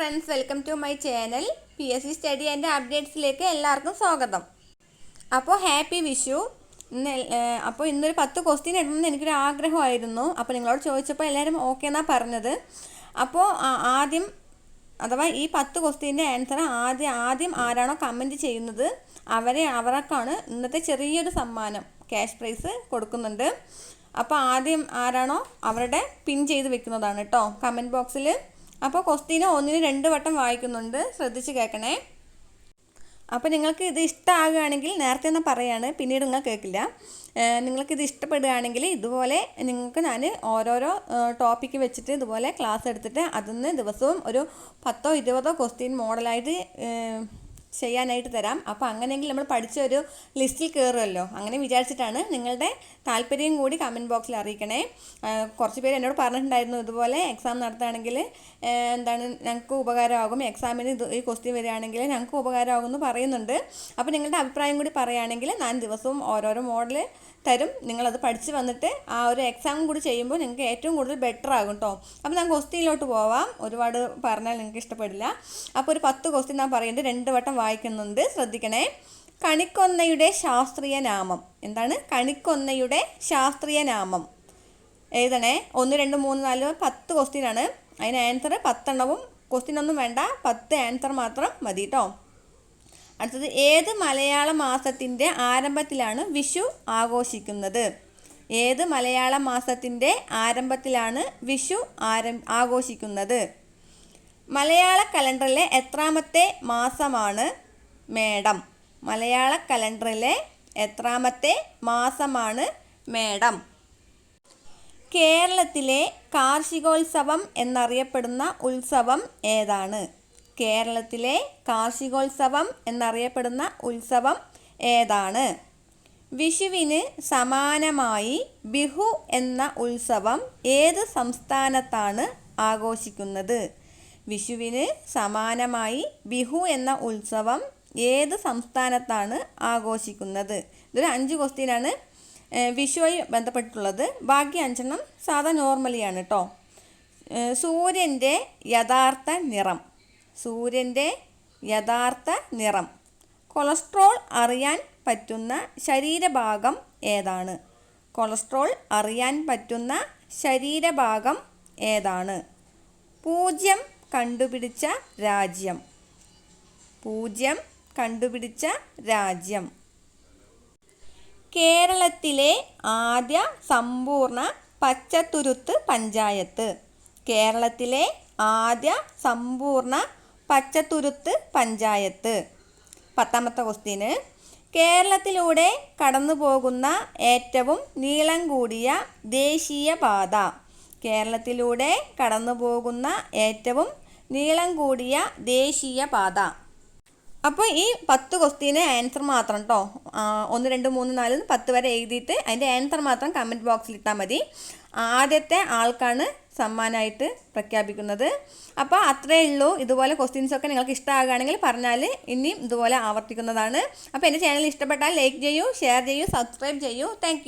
Friends welcome to my channel P S C study and അപ്ഡേറ്റ്സിലേക്ക് എല്ലാവർക്കും സ്വാഗതം. അപ്പോൾ happy Vishu. ഇന്ന് അപ്പോൾ ഇന്നൊരു പത്ത് ക്വസ്റ്റ്യൻ ഇടണമെന്ന് എനിക്കൊരു ആഗ്രഹമായിരുന്നു. അപ്പോൾ നിങ്ങളോട് ചോദിച്ചപ്പോൾ എല്ലാവരും ഓക്കെ എന്നാണ് പറഞ്ഞത്. അപ്പോൾ ആദ്യം അഥവാ ഈ പത്ത് ക്വസ്റ്റ്യന്റെ ആൻസർ ആദ്യം ആദ്യം ആരാണോ കമന്റ് ചെയ്യുന്നത് അവരെ അവർക്കാണ് ഇന്നത്തെ ചെറിയൊരു സമ്മാനം ക്യാഷ് പ്രൈസ് കൊടുക്കുന്നുണ്ട്. അപ്പോൾ ആദ്യം ആരാണോ അവരുടെ പിൻ ചെയ്ത് വെക്കുന്നതാണ് കേട്ടോ കമന്റ് ബോക്സിൽ അപ്പോൾ ക്വസ്റ്റ്യന് ഒന്നിന് രണ്ട് വട്ടം വായിക്കുന്നുണ്ട്. ശ്രദ്ധിച്ച് കേൾക്കണേ. അപ്പോൾ നിങ്ങൾക്ക് ഇത് ഇഷ്ടമാകുകയാണെങ്കിൽ നേരത്തെ തന്നെ പറയാണ് പിന്നീട് നിങ്ങൾ കേൾക്കില്ല. നിങ്ങൾക്കിത് ഇഷ്ടപ്പെടുകയാണെങ്കിൽ ഇതുപോലെ നിങ്ങൾക്ക് ഞാൻ ഓരോരോ ടോപ്പിക്ക് വെച്ചിട്ട് ഇതുപോലെ ക്ലാസ് എടുത്തിട്ട് അതിൽ നിന്ന് ദിവസവും ഒരു പത്തോ ഇരുപതോ ക്വസ്റ്റ്യൻ മോഡലായിട്ട് ചെയ്യാനായിട്ട് തരാം. അപ്പോൾ അങ്ങനെയെങ്കിൽ നമ്മൾ പഠിച്ച ഒരു ലിസ്റ്റിൽ കയറുമല്ലോ അങ്ങനെ വിചാരിച്ചിട്ടാണ് നിങ്ങളുടെ താല്പര്യം കൂടി കമന്റ് ബോക്സിൽ അറിയിക്കണേ. കുറച്ച് പേര് എന്നോട് പറഞ്ഞിട്ടുണ്ടായിരുന്നു ഇതുപോലെ എക്സാം നടത്തുകയാണെങ്കിൽ എന്താണ് ഞങ്ങൾക്ക് ഉപകാരമാകും. എക്സാമിന് ഇത് ഈ ക്വസ്റ്റ്യൻ വരികയാണെങ്കിൽ ഞങ്ങൾക്ക് ഉപകാരമാകും എന്ന് പറയുന്നുണ്ട്. അപ്പോൾ നിങ്ങളുടെ അഭിപ്രായം കൂടി പറയുകയാണെങ്കിൽ ഞാൻ ദിവസവും ഓരോരോ മോഡൽ തരും. നിങ്ങളത് പഠിച്ച് വന്നിട്ട് ആ ഒരു എക്സാം കൂടി ചെയ്യുമ്പോൾ നിങ്ങൾക്ക് ഏറ്റവും കൂടുതൽ ബെറ്റർ ആകും കേട്ടോ അപ്പോൾ ഞാൻ ക്വസ്റ്റ്യനിലോട്ട് പോവാം. ഒരുപാട് പറഞ്ഞാൽ നിങ്ങൾക്ക് ഇഷ്ടപ്പെടില്ല. അപ്പോൾ ഒരു പത്ത് ക്വസ്റ്റ്യൻ ഞാൻ പറയുന്നുണ്ട്. രണ്ട് വട്ടം വായിക്കുന്നുണ്ട്. ശ്രദ്ധിക്കണേ. കണിക്കൊന്നയുടെ ശാസ്ത്രീയ നാമം. എന്താണ്? കണിക്കൊന്നയുടെ ശാസ്ത്രീയ നാമം. എഴുതണേ. ഒന്ന് രണ്ട് മൂന്ന് നാല് പത്ത് ക്വസ്റ്റ്യൻ ആണ്. അതിന് ആൻസർ പത്തെണ്ണവും ക്വസ്റ്റ്യൻ ഒന്നും വേണ്ട. പത്ത് ആൻസർ മാത്രം മതി കേട്ടോ അടുത്തത് ഏത് മലയാള മാസത്തിന്റെ ആരംഭത്തിലാണ് വിഷു ആഘോഷിക്കുന്നത്? ഏത് മലയാള മാസത്തിന്റെ ആരംഭത്തിലാണ് വിഷു ആരം ആഘോഷിക്കുന്നത്? മലയാള കലണ്ടറിലെ എത്രാമത്തെ മാസമാണ് മേടം. മലയാള കലണ്ടറിലെ എത്രാമത്തെ മാസമാണ് മേടം. കേരളത്തിലെ കാർഷികോത്സവം എന്നറിയപ്പെടുന്ന ഉത്സവം ഏതാണ്? കേരളത്തിലെ കാർഷികോത്സവം എന്നറിയപ്പെടുന്ന ഉത്സവം ഏതാണ്? വിഷുവിന് സമാനമായി ബിഹു എന്ന ഉത്സവം ഏത് സംസ്ഥാനത്താണ് ആഘോഷിക്കുന്നത്? വിഷുവിന് സമാനമായി ബിഹു എന്ന ഉത്സവം ഏത് സംസ്ഥാനത്താണ് ആഘോഷിക്കുന്നത്? ഇതൊരു അഞ്ച് ക്വസ്റ്റ്യനാണ് വിഷുവായി ബന്ധപ്പെട്ടിട്ടുള്ളത്. ബാക്കി അഞ്ചെണ്ണം സാധാ നോർമലിയാണ് കേട്ടോ സൂര്യന്റെ യഥാർത്ഥ നിറം. സൂര്യന്റെ യഥാർത്ഥ നിറം. കൊളസ്ട്രോൾ അറിയാൻ പറ്റുന്ന ശരീരഭാഗം ഏതാണ്? കൊളസ്ട്രോൾ അറിയാൻ പറ്റുന്ന ശരീരഭാഗം ഏതാണ്? പൂജ്യം കണ്ടുപിടിച്ച രാജ്യം. പൂജ്യം കണ്ടുപിടിച്ച രാജ്യം. കേരളത്തിലെ ആദ്യ സമ്പൂർണ പച്ചത്തുരുത്ത് പഞ്ചായത്ത്. കേരളത്തിലെ ആദ്യ സമ്പൂർണ പച്ചത്തുരുത്ത് പഞ്ചായത്ത്. പത്താമത്തെ ക്വസ്റ്റ്യന് കേരളത്തിലൂടെ കടന്നു പോകുന്ന ഏറ്റവും നീളം കൂടിയ ദേശീയപാത. കേരളത്തിലൂടെ കടന്നു പോകുന്ന ഏറ്റവും നീളം കൂടിയ ദേശീയ പാത. അപ്പോൾ ഈ പത്ത് ക്വസ്റ്റ്യന് ആൻസർ മാത്രം കേട്ടോ ഒന്ന് രണ്ട് മൂന്ന് നാല് പത്ത് വരെ എഴുതിയിട്ട് അതിന്റെ ആൻസർ മാത്രം കമന്റ് ബോക്സിൽ ഇട്ടാൽ മതി. ആദ്യത്തെ ആൾക്കാണ് സമ്മാനമായിട്ട് പ്രഖ്യാപിക്കുന്നത്. അപ്പോൾ അത്രയേ ഉള്ളൂ. ഇതുപോലെ ക്വസ്റ്റ്യൻസ് ഒക്കെ നിങ്ങൾക്ക് ഇഷ്ടമാകുകയാണെങ്കിൽ പറഞ്ഞാൽ ഇനിയും ഇതുപോലെ ആവർത്തിക്കുന്നതാണ്. അപ്പോൾ എന്റെ ചാനൽ ഇഷ്ടപ്പെട്ടാൽ ലൈക്ക് ചെയ്യൂ ഷെയർ ചെയ്യൂ സബ്സ്ക്രൈബ് ചെയ്യൂ. താങ്ക്